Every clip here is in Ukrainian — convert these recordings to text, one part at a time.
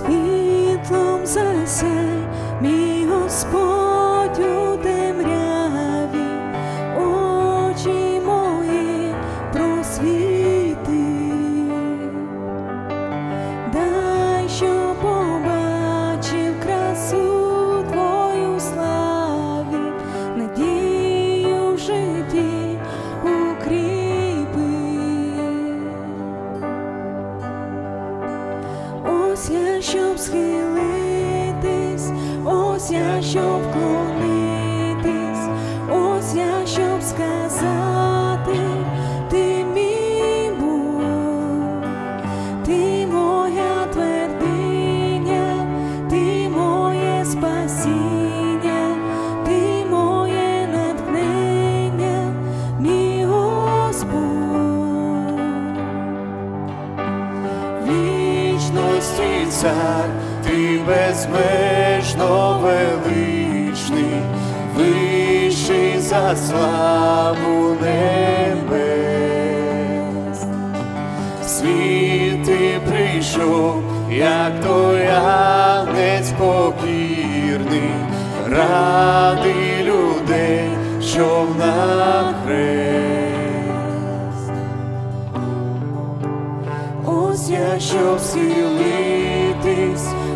світлом засяй, мій Господь. Схилитись, ось я, щоб вклонитись, вічності цар, ти безмежно величний, вищий за славу небес. Світ ти прийшов, як той агнець покірний, ради людей, що на хрест. Ось я, щоб схилитись,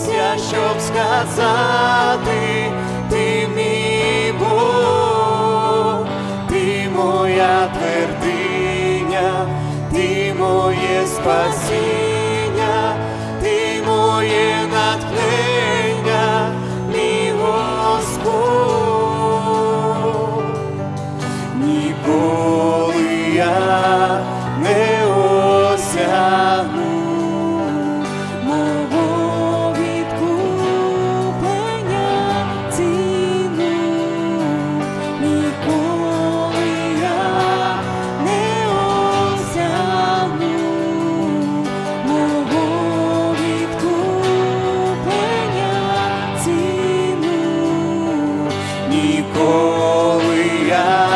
ось я, щоб сказати, ти мій Бог, ти моя твердиня, ти моє спасіння, ніколи я